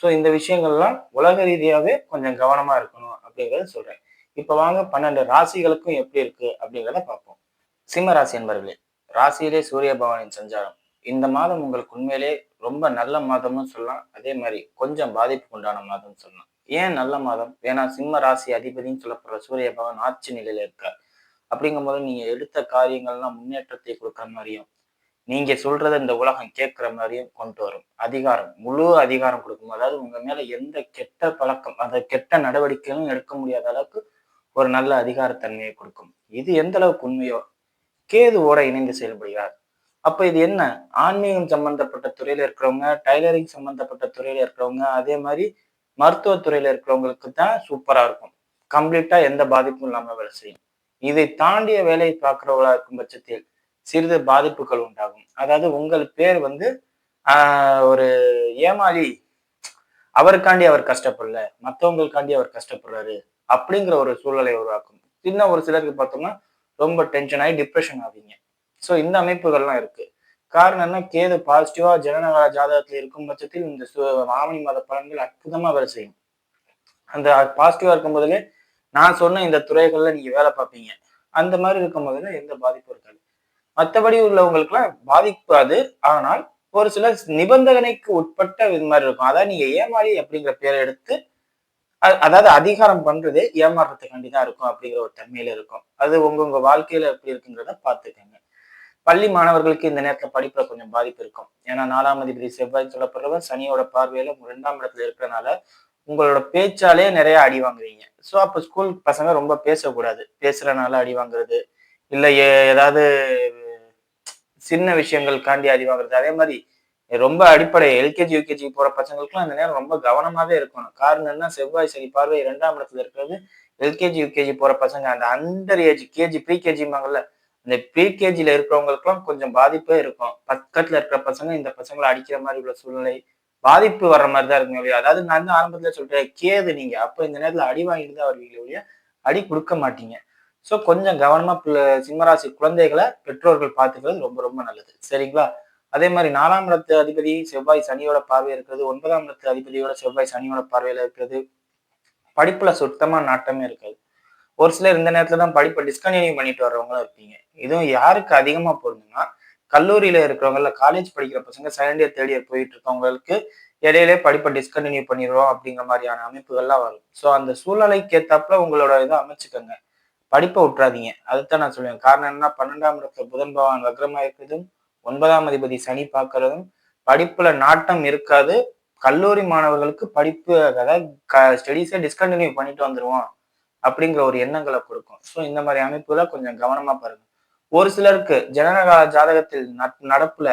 So இந்த விஷயங்கள்லாம் உலக ரீதியாகவே கொஞ்சம் கவனமா இருக்கணும் அப்படிங்கிறத சொல்கிறேன் இப்போ வாங்க பன்னெண்டு ராசிகளுக்கும் எப்படி இருக்கு அப்படிங்கிறத பார்ப்போம். சிம்ம ராசி என்பர்களே ராசியிலே சூரிய பகவானின் சஞ்சாரம். இந்த மாதம் உங்களுக்கு உண்மையிலே ரொம்ப நல்ல மாதம்னு சொல்லலாம். அதே மாதிரி கொஞ்சம் பாதிப்பு உண்டான மாதம்னு சொல்லலாம். ஏன் நல்ல மாதம்? ஏன்னா சிம்ம ராசி அதிபதினு சொல்லப்படுற சூரிய பகவான் ஆட்சி நிலையில இருக்கார். அப்படிங்கும்போது நீங்க எடுத்த காரியங்கள்லாம் முன்னேற்றத்தை கொடுக்குற மாதிரியும் நீங்க சொல்றத இந்த உலகம் கேட்கிற மாதிரியும் கொண்டு வரும். அதிகாரம் முழு அதிகாரம் கொடுக்கும். அதாவது உங்க மேல எந்த கெட்ட பழக்கம் அந்த கெட்ட நடவடிக்கைகளும் எடுக்க முடியாத அளவுக்கு ஒரு நல்ல அதிகாரத்தன்மையை கொடுக்கும். இது எந்த அளவுக்கு உண்மையோ கேதுவோட இணைந்து செயல்படுகிறார். அப்ப இது என்ன? ஆன்மீகம் சம்பந்தப்பட்ட துறையில இருக்கிறவங்க டைலரிங் சம்பந்தப்பட்ட துறையில இருக்கிறவங்க அதே மாதிரி மருத்துவத்துறையில இருக்கிறவங்களுக்கு தான் சூப்பரா இருக்கும். கம்ப்ளீட்டா எந்த பாதிப்பும் இல்லாம வேலை செய்யும். இதை தாண்டிய வேலையை பார்க்கிறவங்களா இருக்கும் பட்சத்தில் சிறிது பாதிப்புகள் உண்டாகும். அதாவது உங்கள் பேர் வந்து ஆஹ் ஒரு ஏமாளி அவருக்காண்டி அவர் கஷ்டப்படல மற்றவங்களுக்காண்டி அவர் கஷ்டப்படுறாரு அப்படிங்கிற ஒரு சூழலை உருவாக்கும். சின்ன ஒரு சிலருக்கு பார்த்தோம்னா ரொம்ப டென்ஷன் ஆகி டிப்ரெஷன் ஆவீங்க. ஸோ இந்த அமைப்புகள்லாம் இருக்கு. காரணம் என்ன? கேது பாசிட்டிவா ஜனநகர ஜாதகத்தில் இருக்கும் பட்சத்தில் இந்த ஆவணி மத பலன்கள் அற்புதமா வேலை செய்யும். அந்த பாசிட்டிவா இருக்கும் போதிலே நான் சொன்ன இந்த துறைகள்ல நீங்க வேலை பார்ப்பீங்க. அந்த மாதிரி இருக்கும் போதுல எந்த பாதிப்பும் இருக்காது. மற்றபடி உள்ளவங்களுக்குலாம் பாதிக்காது. ஆனால் ஒரு சில நிபந்தனைக்கு உட்பட்ட இது மாதிரி இருக்கும். அதாவது நீங்க ஏமாறி அப்படிங்கிற பேரை எடுத்து அதாவது அதிகாரம் பண்றதே ஏமாறுறதுக்காண்டி தான் இருக்கும் அப்படிங்கிற ஒரு தன்மையில இருக்கும். அது உங்க உங்க வாழ்க்கையில எப்படி இருக்குங்கிறத பார்த்துக்கோங்க. பள்ளி மாணவர்களுக்கு இந்த நேரத்துல படிப்புல கொஞ்சம் பாதிப்பு இருக்கும். ஏன்னா நாலாம் அதிபதி செவ்வாய் சொல்லப்படுறவர் சனியோட பார்வையில ரெண்டாம் இடத்துல இருக்கிறனால உங்களோட பேச்சாலே நிறைய அடி வாங்குவீங்க. ஸோ அப்போ ஸ்கூல் பசங்க ரொம்ப பேசக்கூடாது. பேசுறதுனால அடி வாங்குறது. இல்லை ஏதாவது சின்ன விஷயங்கள் காண்டி அதே மாதிரி ரொம்ப அடிப்படை எல்கேஜி யூகேஜி போற பசங்களுக்குலாம் அந்த நேரம் ரொம்ப கவனமாவே இருக்கணும். காரணம் என்ன செவ்வாய் சனி பார்வை இரண்டாம் இடத்துல இருக்கிறது. எல்கேஜி யூகேஜி போற பசங்க அந்த அண்டர் ஏஜ் கேஜி ப்ரீ கேஜிம்பாங்கல்ல அந்த ப்ரீகேஜியில இருக்கிறவங்களுக்குலாம் கொஞ்சம் பாதிப்பே இருக்கும். பக்கத்துல இருக்கிற பசங்க இந்த பசங்களை அடிக்கிற மாதிரி உள்ள சூழ்நிலை பாதிப்பு வர்ற மாதிரி தான் இருக்குங்க இல்லையா அதாவது நான் தான் ஆரம்பத்துல சொல்றேன் கேது நீங்க. அப்ப இந்த நேரத்துல அடி வாங்கிட்டு தான் வருவீங்களே ஒழிய அடி கொடுக்க மாட்டீங்க. ஸோ கொஞ்சம் கவனமாக பிள்ளை சிம்மராசி குழந்தைகளை பெற்றோர்கள் பார்த்துக்கிறது ரொம்ப ரொம்ப நல்லது. சரிங்களா? அதே மாதிரி நாலாம் இடத்து அதிபதி செவ்வாய் சனியோட பார்வை இருக்கிறது. ஒன்பதாம் இடத்து அதிபதியோட செவ்வாய் சனியோட பார்வையில இருக்கிறது. படிப்புல சுத்தமா நாட்டமே இருக்காது. ஒரு சிலர் இந்த நேரத்துல தான் படிப்பை டிஸ்கன்டினியூ பண்ணிட்டு வர்றவங்களும் இருப்பீங்க. இதுவும் யாருக்கு அதிகமா பொருந்துன்னா கல்லூரியில இருக்கிறவங்கள காலேஜ் படிக்கிற பசங்க செகண்ட் இயர் தேர்ட் இயர் போயிட்டு இருக்கவங்களுக்கு இடையிலே படிப்பை டிஸ்கண்டினியூ பண்ணிடுவோம் அப்படிங்கிற மாதிரியான அமைப்புகள்லாம் வரும். ஸோ அந்த சூழ்நிலைக்கு ஏத்தாப்புல உங்களோட இதை அமைச்சுக்கோங்க. படிப்பை விட்டுறாதீங்க அதுதான் நான் சொல்லுவேன். காரணம் என்ன பன்னெண்டாம் இடத்துல புதன் பகவான் வக்ரமா இருக்கிறதும் ஒன்பதாம் அதிபதி சனி பார்க்கறதும் படிப்புல நாட்டம் இருக்காது. கல்லூரி மாணவர்களுக்கு படிப்பு அதாவது ஸ்டடீஸை டிஸ்கண்டினியூ பண்ணிட்டு வந்துருவோம் அப்படிங்கிற ஒரு எண்ணங்களை கொடுக்கும். ஸோ இந்த மாதிரி அமைப்புகளை கொஞ்சம் கவனமா பாருங்க. ஒரு சிலருக்கு ஜனனகால ஜாதகத்தில் நடப்புல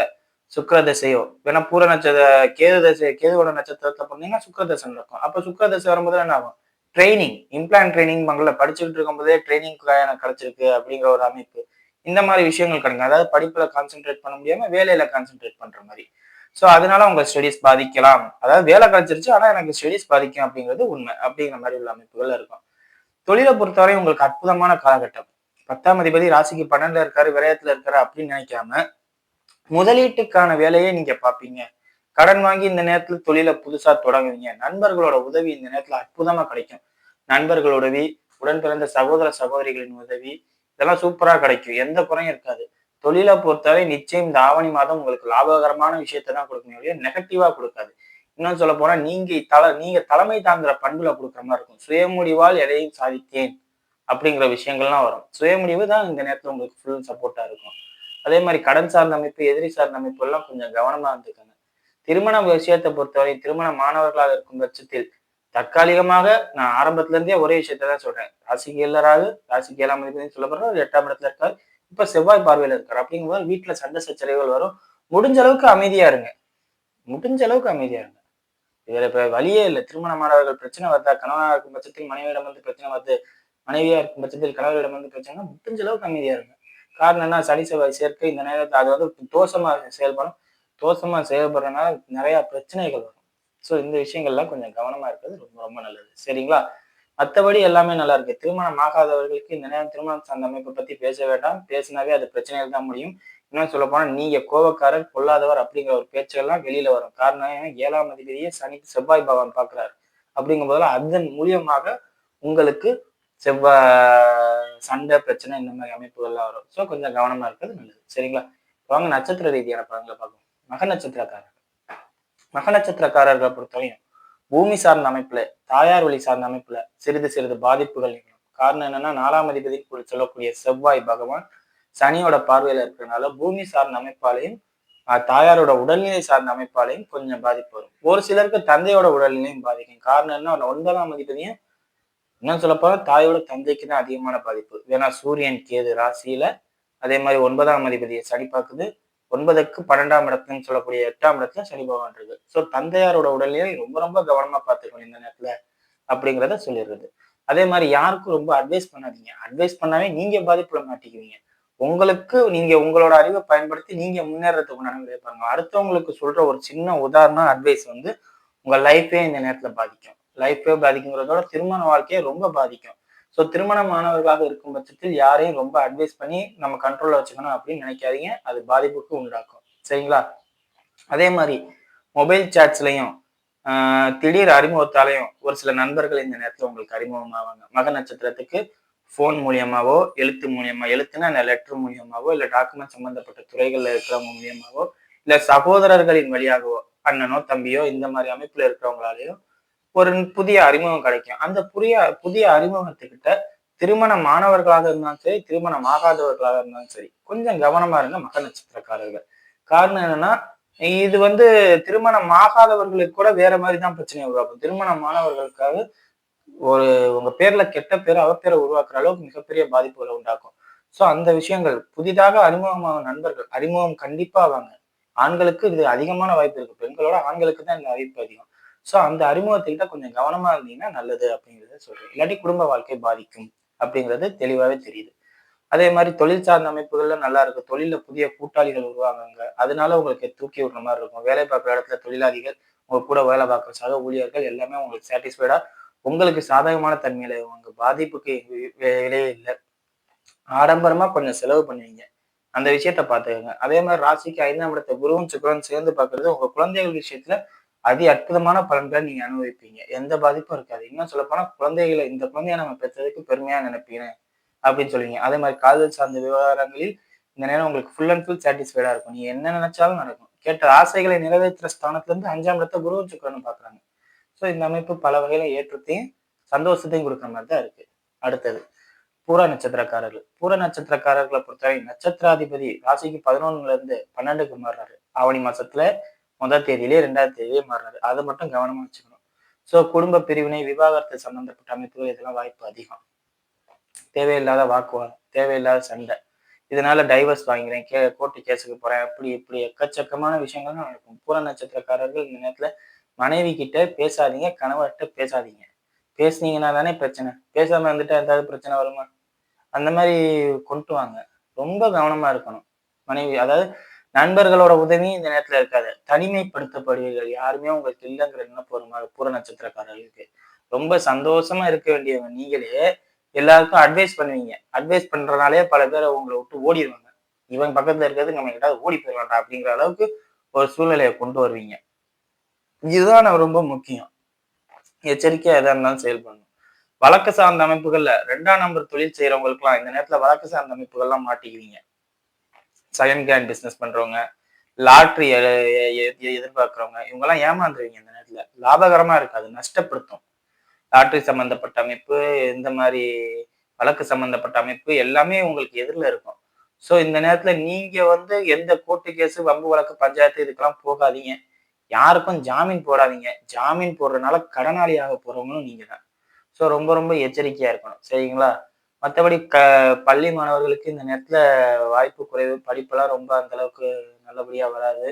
சுக்கர தசையோ வேணா பூர நட்சத்திர கேது தசை கேதுவோட நட்சத்திரத்துல பண்ணீங்கன்னா சுக்கர தசை நடக்கும். அப்ப சுக்கர தசை வரும்போது என்ன ஆகும்? ட்ரைனிங் இம்ப்ளான் ட்ரைனிங் பங்கல படிச்சுக்கிட்டு இருக்கும்போதே ட்ரைனிங் எனக்கு கிடைச்சிருக்கு அப்படிங்கிற ஒரு அமைப்பு. இந்த மாதிரி விஷயங்கள் கிடைக்கும் அதாவது படிப்புல கான்சென்ட்ரேட் பண்ண முடியாம வேலையில கான்சென்ட்ரேட் பண்ற மாதிரி. ஸோ அதனால உங்க ஸ்டடீஸ் பாதிக்கலாம். அதாவது வேலை கிடைச்சிருச்சு ஆனா எனக்கு ஸ்டடீஸ் பாதிக்கும் அப்படிங்கிறது உண்மை அப்படிங்கிற மாதிரி உள்ள அமைப்புகள் இருக்கும். தொழிலை பொறுத்தவரை உங்களுக்கு அற்புதமான காலகட்டம். பத்தாம் அதிபதி ராசிக்கு பன்னெண்டுல இருக்காரு விரயத்துல இருக்காரு அப்படின்னு நினைக்காம முதலீட்டுக்கான வேலையை நீங்க பாப்பீங்க கடன் வாங்கி இந்த நேரத்துல தொழிலை புதுசா தொடங்குவீங்க நண்பர்களோட உதவி இந்த நேரத்துல அற்புதமா கிடைக்கும். நண்பர்கள் உதவி உடன் பிறந்த சகோதர சகோதரிகளின் உதவி இதெல்லாம் சூப்பரா கிடைக்கும். எந்த குறையும் இருக்காது. தொழிலை பொறுத்தவரை நிச்சயம் இந்த ஆவணி மாதம் உங்களுக்கு லாபகரமான விஷயத்தை தான் கொடுக்கணும் நெகட்டிவா கொடுக்காது. இன்னும் சொல்ல போனா நீங்க தல நீங்க தலைமை தாங்குற பண்புல கொடுக்குற மாதிரி இருக்கும். சுயமுடிவால் எதையும் சாதித்தேன் அப்படிங்கிற விஷயங்கள்லாம் வரும். சுயமுடிவு தான் இந்த நேரத்துல உங்களுக்கு ஃபுல் சப்போர்ட்டா இருக்கும். அதே மாதிரி கடன் சார்ந்த அமைப்பு எதிரி சார்ந்த அமைப்பு எல்லாம் கொஞ்சம் கவனமா இருந்துக்கங்க. திருமண விஷயத்தை பொறுத்தவரை திருமண மாணவர்களாக இருக்கும் பட்சத்தில் தற்காலிகமாக நான் ஆரம்பத்துல இருந்தே ஒரே விஷயத்த தான் சொல்றேன். ராசிக்கு இல்லராது ராசிக்கு ஏழாம் அதிபதி சொல்லப்படுற ஒரு எட்டாம் இடத்துல இருக்காரு. இப்ப செவ்வாய் பார்வையில இருக்காரு. அப்படிங்கும்போது வீட்டுல சண்டை சச்சரவுகள் வரும். முடிஞ்ச அளவுக்கு அமைதியா இருங்க. முடிஞ்ச அளவுக்கு அமைதியா இருங்க. இதுல இப்ப வழியே இல்லை. திருமண மாணவர்கள் பிரச்சனை வருதா? கணவனாக இருக்கும் பட்சத்தில் மனைவியிடம் வந்து பிரச்சனை வருது. மனைவியா இருக்கும் பட்சத்தில் கணவரிடம் வந்து பிரச்சனை முடிஞ்ச அளவுக்கு அமைதியா இருங்க. காரணம் என்ன? சனி செவ்வாய் சேர்க்கை இந்த நேரத்தில் அது வந்து தோஷமா செயல்படும். தோஷமா செயல்படுறதுனால நிறைய பிரச்சனைகள் வரும். ஸோ இந்த விஷயங்கள்லாம் கொஞ்சம் கவனமா இருக்கிறது ரொம்ப ரொம்ப நல்லது. சரிங்களா? மற்றபடி எல்லாமே நல்லா இருக்கு. திருமணம் ஆகாதவர்களுக்கு இந்த நேரம் திருமணம் சார்ந்த அமைப்பை பத்தி பேச வேண்டாம். பேசினாவே அது பிரச்சனைகள் தான் முடியும். இன்னும் சொல்ல போனா நீங்க கோபக்காரர் கொள்ளாதவர் அப்படிங்கிற ஒரு பேச்சுகள்லாம் வெளியில வரும். காரணம் ஏழாம் அதிபதியே சனி செவ்வாய் பகவான் பாக்குறாரு அப்படிங்கும் போதெல்லாம் அதன் மூலியமாக உங்களுக்கு செவ்வாய் சண்டை பிரச்சனை இந்த மாதிரி அமைப்புகள்லாம் வரும். ஸோ கொஞ்சம் கவனமா இருக்கிறது நல்லது. சரிங்களா? வாங்க நட்சத்திர ரீதியான படங்களை பார்க்கணும் மக நட்சத்திரக்காரர். மக நட்சத்திரக்காரர்களை பொறுத்தவரையும் பூமி சார்ந்த அமைப்புல தாயார் வழி சார்ந்த அமைப்புல சிறிது சிறிது பாதிப்புகள் நிகழும். காரணம் என்னன்னா நாலாம் அதிபதி சொல்லக்கூடிய செவ்வாய் பகவான் சனியோட பார்வையில இருக்கிறனால பூமி சார்ந்த அமைப்பாலையும் தாயாரோட உடல்நிலை சார்ந்த அமைப்பாலையும் கொஞ்சம் பாதிப்பு வரும். ஒரு சிலருக்கு தந்தையோட உடல்நிலையும் பாதிக்கும். காரணம் என்ன ஒன்பதாம் அதிபதியும் இன்னும் சொல்லப்போனா தாயோட தந்தைக்கு தான் அதிகமான பாதிப்பு. ஏன்னா சூரியன் கேது ராசியில அதே மாதிரி ஒன்பதாம் அதிபதியை சனி பார்க்குது. ஒன்பதுக்கு பன்னெண்டாம் இடத்துலன்னு சொல்லக்கூடிய எட்டாம் இடத்துல சனி பகவான் இருக்கு. ஸோ தந்தையாரோட உடல்நிலை ரொம்ப ரொம்ப கவனமா பார்த்துக்கணும் இந்த நேரத்துல அப்படிங்கிறத சொல்லிடுறது. அதே மாதிரி யாருக்கும் ரொம்ப அட்வைஸ் பண்ணாதீங்க. அட்வைஸ் பண்ணாவே நீங்க பாதிப்புல மாட்டிக்குவீங்க. உங்களுக்கு நீங்க உங்களோட அறிவை பயன்படுத்தி நீங்க முன்னேறதுக்கு உண்டான பாருங்க. அடுத்தவங்களுக்கு சொல்ற ஒரு சின்ன உதாரணம் அட்வைஸ் வந்து உங்க லைஃபே இந்த நேரத்துல பாதிக்கும். லைஃபே பாதிக்குங்கிறதோட திருமண வாழ்க்கையை ரொம்ப பாதிக்கும். ஸோ திருமணமானவர்களாக இருக்கும் பட்சத்தில் யாரையும் ரொம்ப அட்வைஸ் பண்ணி நம்ம கண்ட்ரோலில் வச்சுக்கணும் அப்படின்னு நினைக்காதீங்க. அது பாதிப்புக்கு உண்டாக்கும் சரிங்களா? அதே மாதிரி மொபைல் சாட்ஸ்லையும் திடீர் அறிமுகத்தாலையும் ஒரு சில நண்பர்கள் இந்த நேரத்தில் உங்களுக்கு அறிமுகமாவாங்க. மக நட்சத்திரத்துக்கு ஃபோன் மூலியமாவோ எழுத்து மூலியமா எழுத்துனா இந்த லெட்டர் மூலியமாவோ இல்லை டாக்குமெண்ட் சம்மந்தப்பட்ட துறைகளில் இருக்கிறவங்க மூலியமாவோ இல்லை சகோதரர்களின் வழியாகவோ அண்ணனோ தம்பியோ இந்த மாதிரி அமைப்பில் இருக்கிறவங்களாலேயும் ஒரு புதிய அறிமுகம் கிடைக்கும். அந்த புதிய புதிய அறிமுகத்துக்கிட்ட திருமண மாணவர்களாக இருந்தாலும் சரி திருமணம் ஆகாதவர்களாக இருந்தாலும் சரி கொஞ்சம் கவனமா இருங்க மக நட்சத்திரக்காரர்கள். காரணம் என்னன்னா இது வந்து திருமணம் ஆகாதவர்களுக்கு கூட வேற மாதிரி தான் பிரச்சனையை உருவாக்கும். திருமணம் மாணவர்களுக்காக ஒரு உங்க பேர்ல கெட்ட பேர் அவப்பேரை பேரை உருவாக்குற அளவுக்கு மிகப்பெரிய பாதிப்புகளை உண்டாக்கும். ஸோ அந்த விஷயங்கள் புதிதாக அறிமுகமாகும் நண்பர்கள் அறிமுகம் கண்டிப்பா வாங்க. ஆண்களுக்கு இது அதிகமான வாய்ப்பு இருக்கு. பெண்களோட ஆண்களுக்கு தான் இந்த வாய்ப்பு அதிகம். ஸோ அந்த அறிமுகத்துக்கிட்ட கொஞ்சம் கவனமா இருந்தீங்கன்னா நல்லது அப்படிங்கிறத சொல்றேன். இல்லாட்டி குடும்ப வாழ்க்கை பாதிக்கும் அப்படிங்கிறது தெளிவாகவே தெரியுது. அதே மாதிரி தொழில் சார்ந்த அமைப்புகள்ல நல்லா இருக்கும். தொழில புதிய கூட்டாளிகள் உருவாங்க அதனால உங்களுக்கு தூக்கி விடுற மாதிரி இருக்கும். வேலை பார்க்குற இடத்துல தொழிலாளிகள் உங்க கூட வேலை பார்க்குற சக ஊழியர்கள் எல்லாமே உங்களுக்கு சாட்டிஸ்ஃபைடா உங்களுக்கு சாதகமான தன்மையில உங்க பாதிப்புக்கு விலையே இல்லை. ஆடம்பரமா கொஞ்சம் செலவு பண்ணுவீங்க. அந்த விஷயத்த பாத்துக்கோங்க அதே மாதிரி ராசிக்கு ஐந்தாம் இடத்த குருவும் சுக்கரன் சேர்ந்து பாக்குறது உங்க குழந்தைகள் விஷயத்துல அதி அற்புதமான பலன்களை நீங்க அனுபவிப்பீங்க. எந்த பாதிப்பும் இருக்காது. இன்னும் சொல்ல போனா குழந்தைகளை இந்த குழந்தைய நம்ம பெற்றதுக்கு பெருமையா நினைப்பீங்க அப்படின்னு சொல்லுவீங்க. அதே மாதிரி காதல் சார்ந்த விவகாரங்களில் இந்த நேரம் உங்களுக்கு ஃபுல் அண்ட் ஃபுல் சாட்டிஸ்ஃபைடா இருக்கும். நீங்க என்ன நினைச்சாலும் நடக்கும். கேட்ட ஆசைகளை நிறைவேற்றுற ஸ்தானத்துல இருந்து அஞ்சாம் இடத்த குரு சுக்கரன் பாக்குறாங்க ஸோ இந்த அமைப்பு பல வகையில ஏற்றத்தையும் சந்தோஷத்தையும் கொடுக்குற மாதிரி தான் இருக்கு. அடுத்தது பூர நட்சத்திரக்காரர்கள். பூர நட்சத்திரக்காரர்களை பொறுத்தவரை நட்சத்திராதிபதி ராசிக்கு பதினொன்னுல இருந்து பன்னெண்டுக்கு மாறுறாரு. ஆவணி மாசத்துல முதல் தேதியிலே ரெண்டாவது தேதியிலே மாறினாரு. அதை மட்டும் கவனமா வச்சுக்கணும். ஸோ குடும்ப பிரிவினை விவாகரத்து சம்பந்தப்பட்ட அமைப்புகள் இதெல்லாம் வாய்ப்பு அதிகம். தேவையில்லாத வாக்குவாதம் தேவையில்லாத சண்டை. இதனால டைவர்ஸ் வாங்கிறேன் கே கோர்ட்டு கேஸுக்கு போறேன் அப்படி இப்படி எக்கச்சக்கமான விஷயங்கள் நடக்கும். பூர நட்சத்திரக்காரர்கள் இந்த நேரத்துல மனைவி கிட்ட பேசாதீங்க கணவர்கிட்ட பேசாதீங்க. பேசுனீங்கன்னா தானே பிரச்சனை. பேசாம இருந்துட்டா ஏதாவது பிரச்சனை வருமா? அந்த மாதிரி கொண்டு வாங்க. ரொம்ப கவனமா இருக்கணும். மனைவி அதாவது நண்பர்களோட உதவியும் இந்த நேரத்துல இருக்காது. தனிமைப்படுத்தப்படுவீர்கள். யாருமே உங்களுக்கு இல்லைங்கிற நினைப்பு ஒரு பூர நட்சத்திரக்காரர்களுக்கு. ரொம்ப சந்தோஷமா இருக்க வேண்டியவங்க நீங்களே எல்லாருக்கும் அட்வைஸ் பண்ணுவீங்க. அட்வைஸ் பண்றதுனாலே பல பேர் உங்களை விட்டு ஓடிடுவாங்க இவன் பக்கத்துல இருக்கிறது நம்ம கிட்ட ஓடி போயிடலாம்டா அப்படிங்கிற அளவுக்கு ஒரு சூழ்நிலையை கொண்டு வருவீங்க. இதுதான் ரொம்ப முக்கியம். எச்சரிக்கையா எதா இருந்தாலும் செயல்படணும் வழக்கு சார்ந்த அமைப்புகள்ல ரெண்டாம் நம்பர் தொழில் செய்யறவங்களுக்குலாம் இந்த நேரத்துல வழக்கு சார்ந்த அமைப்புகள்லாம் மாட்டிக்குவீங்க. செகண்ட் ஹேண்ட் பிஸ்னஸ் பண்றவங்க லாட்ரி எதிர்பார்க்குறவங்க இவங்கெல்லாம் ஏமாந்துருவீங்க இந்த நேரத்தில். லாபகரமாக இருக்காது நஷ்டப்படுத்தும். லாட்ரி சம்மந்தப்பட்ட அமைப்பு இந்த மாதிரி வழக்கு சம்மந்தப்பட்ட அமைப்பு எல்லாமே உங்களுக்கு எதிரில் இருக்கும். ஸோ இந்த நேரத்தில் நீங்கள் வந்து எந்த கோர்ட்டு கேஸு வம்பு வழக்கு பஞ்சாயத்து இதுக்கெல்லாம் போகாதீங்க. யாருக்கும் ஜாமீன் போடாதீங்க. ஜாமீன் போடுறதுனால கடனாளியாக போகிறவங்களும் நீங்கள் தான் ஸோ ரொம்ப ரொம்ப எச்சரிக்கையாக இருக்கணும். சரிங்களா? மற்றபடி க பள்ளி மாணவர்களுக்கு இந்த நேரத்தில் வாய்ப்பு குறைவு படிப்பெல்லாம் ரொம்ப அந்த அளவுக்கு நல்லபடியாக வராது.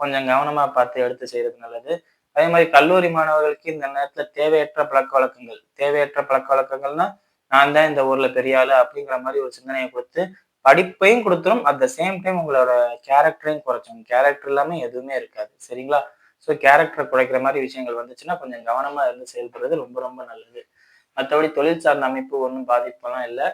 கொஞ்சம் கவனமாக பார்த்து எடுத்து செய்கிறது நல்லது. அதே மாதிரி கல்லூரி மாணவர்களுக்கு இந்த நேரத்தில் தேவையற்ற பழக்க வழக்கங்கள் தேவையற்ற பழக்க வழக்கங்கள்னா நான் தான் இந்த ஊரில் பெரிய ஆள் அப்படிங்கிற மாதிரி ஒரு சிந்தனையை கொடுத்து படிப்பையும் கொடுத்துரும். அட் த சேம் டைம் உங்களோட கேரக்டரையும் குறைச்சோம் கேரக்டர் இல்லாமல் எதுவுமே இருக்காது. சரிங்களா? ஸோ கேரக்டரை குறைக்கிற மாதிரி விஷயங்கள் வந்துச்சுன்னா கொஞ்சம் கவனமாக இருந்து செயல்படுறது ரொம்ப ரொம்ப நல்லது. மற்றபடி தொழில் சார்ந்த அமைப்பு ஒன்றும் பாதிப்பெல்லாம் இல்லை.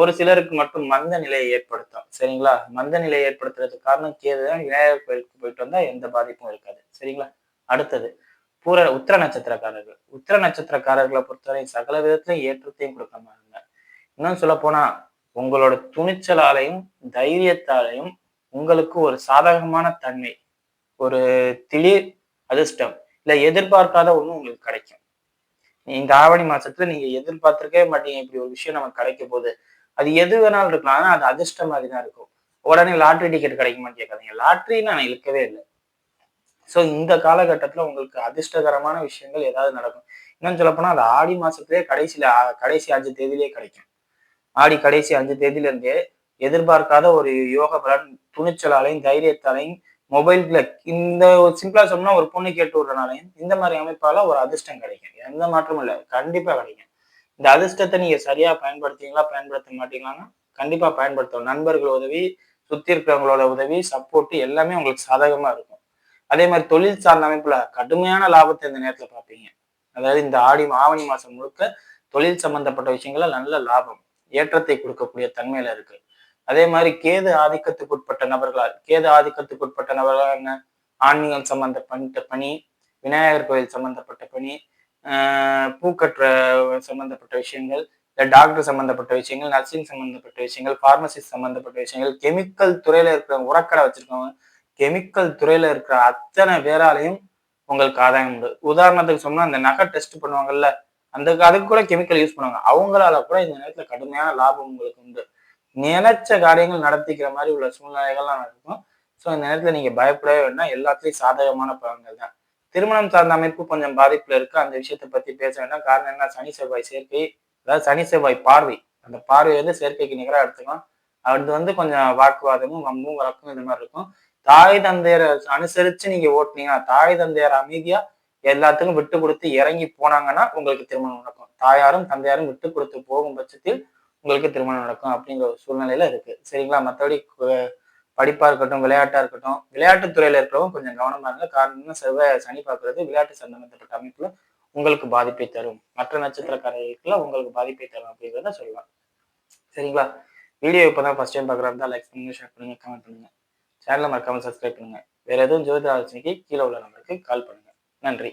ஒரு சிலருக்கு மட்டும் மந்த நிலையை ஏற்படுத்தும். சரிங்களா? மந்த நிலையை ஏற்படுத்துறதுக்கு காரணம் கேது தான் விநாயகர் கோயிலுக்கு போயிட்டு வந்தா எந்த பாதிப்பும் இருக்காது. சரிங்களா? அடுத்தது பூர உத்திர நட்சத்திரக்காரர்கள். உத்திர நட்சத்திரக்காரர்களை பொறுத்தவரை சகல விதத்திலையும் ஏற்றத்தையும் கொடுக்க மாட்டாங்க இன்னும் சொல்ல போனா உங்களோட துணிச்சலாலையும் தைரியத்தாலையும் உங்களுக்கு ஒரு சாதகமான தன்மை ஒரு திடீர் அதிர்ஷ்டம் இல்லை எதிர்பார்க்காத ஒன்று உங்களுக்கு கிடைக்கும். இந்த ஆவணி மாசத்துல நீங்க எதிர்பார்த்திருக்கவே மாட்டீங்க. இப்படி ஒரு விஷயம் நமக்கு கிடைக்க போகுது. அது எது வேணாலும் இருக்கலாம். ஆனா அது அதிர்ஷ்டம் மாதிரி தான் இருக்கும். உடனே லாட்ரி டிக்கெட் கிடைக்குமான்னு கேட்காதீங்க. லாட்ரி நான் இழுக்கவே இல்லை. ஸோ இந்த காலகட்டத்தில் உங்களுக்கு அதிர்ஷ்டகரமான விஷயங்கள் ஏதாவது நடக்கும். இன்னும் சொல்லப்போனால் அது ஆடி மாசத்துலேயே கடைசியில கடைசி அஞ்சு தேதியிலே கிடைக்கும். ஆடி கடைசி அஞ்சு தேதியிலேருந்தே எதிர்பார்க்காத ஒரு யோக பலன் துணிச்சலாலையும் தைரியத்தாலையும் மொபைல் பிளக் இந்த சிம்பிளா சொன்னா ஒரு பொண்ணு கேட்டு விடுறனாலையும் இந்த மாதிரி அமைப்பால ஒரு அதிர்ஷ்டம் கிடைக்கும். எந்த மாற்றமும் இல்லை. கண்டிப்பா கிடைக்கும். இந்த அதிர்ஷ்டத்தை நீங்க சரியா பயன்படுத்திங்களா பயன்படுத்த மாட்டீங்களான்னா கண்டிப்பா பயன்படுத்தும் நண்பர்கள் உதவி சுத்தி இருக்கிறவங்களோட உதவி சப்போர்ட் எல்லாமே உங்களுக்கு சாதகமா இருக்கும். அதே மாதிரி தொழில் சார்ந்த அமைப்புல கடுமையான லாபத்தை இந்த நேரத்துல பார்ப்பீங்க. அதாவது இந்த ஆடி ஆவணி மாசம் முழுக்க தொழில் சம்பந்தப்பட்ட விஷயங்கள நல்ல லாபம் ஏற்றத்தை கொடுக்கக்கூடிய தன்மையில இருக்கு. அதே மாதிரி கேது ஆதிக்கத்துக்குட்பட்ட நபர்களால் கேது ஆதிக்கத்துக்குட்பட்ட நபர்களால் என்ன? ஆன்மீகம் சம்பந்தப்பட்ட பணி விநாயகர் கோயில் சம்பந்தப்பட்ட பணி பூக்கற்ற சம்பந்தப்பட்ட விஷயங்கள் இல்லை டாக்டர் சம்பந்தப்பட்ட விஷயங்கள் நர்சிங் சம்பந்தப்பட்ட விஷயங்கள் ஃபார்மசிஸ்ட் சம்பந்தப்பட்ட விஷயங்கள் கெமிக்கல் துறையில இருக்கிற உரக்கடை வச்சிருக்கவங்க கெமிக்கல் துறையில இருக்கிற அத்தனை பேராலையும் உங்களுக்கு ஆதாயம் உண்டு. உதாரணத்துக்கு சொன்னா அந்த நகை டெஸ்ட் பண்ணுவாங்கல்ல அந்த அதுக்கு கூட கெமிக்கல் யூஸ் பண்ணுவாங்க. அவங்களால கூட இந்த நேரத்துல கடுமையான லாபம் உங்களுக்கு உண்டு. நினைச்ச காரியங்கள் நடத்திக்கிற மாதிரி உள்ள சூழ்நிலைகள்லாம் நடக்கும். ஸோ இந்த நேரத்தில் நீங்கள் பயப்படவே வேண்டாம். எல்லாத்துலேயும் சாதகமான பலன்கள் தான். திருமணம் சார்ந்த அமைப்பு கொஞ்சம் பாதிப்புல இருக்கு. அந்த விஷயத்தை பத்தி பேச வேண்டாம். காரணம் என்ன? சனி செவ்வாய் சேர்க்கை. அதாவது சனி செவ்வாய் பார்வை. அந்த பார்வை வந்து சேர்க்கைக்கு நிகராக எடுத்துக்கலாம். அடுத்து வந்து கொஞ்சம் வாக்குவாதமும் வம்பும் வழக்கும் இது மாதிரி இருக்கும். தாய் தந்தையரை அனுசரிச்சு நீங்க ஓட்டுனீங்கன்னா தாய் தந்தையர் அமைதியா எல்லாத்துக்கும் விட்டு கொடுத்து இறங்கி போனாங்கன்னா உங்களுக்கு திருமணம் நடக்கும். தாயாரும் தந்தையாரும் விட்டு கொடுத்து போகும் பட்சத்தில் உங்களுக்கு திருமணம் நடக்கும் அப்படிங்கிற ஒரு சூழ்நிலையில இருக்கு. சரிங்களா? மற்றபடி படிப்பா இருக்கட்டும் விளையாட்டா இருக்கட்டும் விளையாட்டுத்துறையில இருக்கிறவங்க கொஞ்சம் கவனமா இருங்க. காரணம் செவ்வாய் சனி பார்க்கறது விளையாட்டு சம்பந்தப்பட்ட அமைப்புல உங்களுக்கு பாதிப்பை தரும். மற்ற நட்சத்திரக்காரர்களுக்குள்ள உங்களுக்கு பாதிப்பை தரும் அப்படிங்கிறத சொல்லலாம். சரிங்களா? வீடியோ இப்போதான் ஃபர்ஸ்ட் டைம் பார்க்குறதா லைக் பண்ணுங்க ஷேர் பண்ணுங்க கமெண்ட் பண்ணுங்க. சேனலை மறக்காம சப்ஸ்கிரைப் பண்ணுங்க. வேற எதுவும் ஜோதி ஆலோசனைக்கு கீழே உள்ள நம்பருக்கு கால் பண்ணுங்க. நன்றி.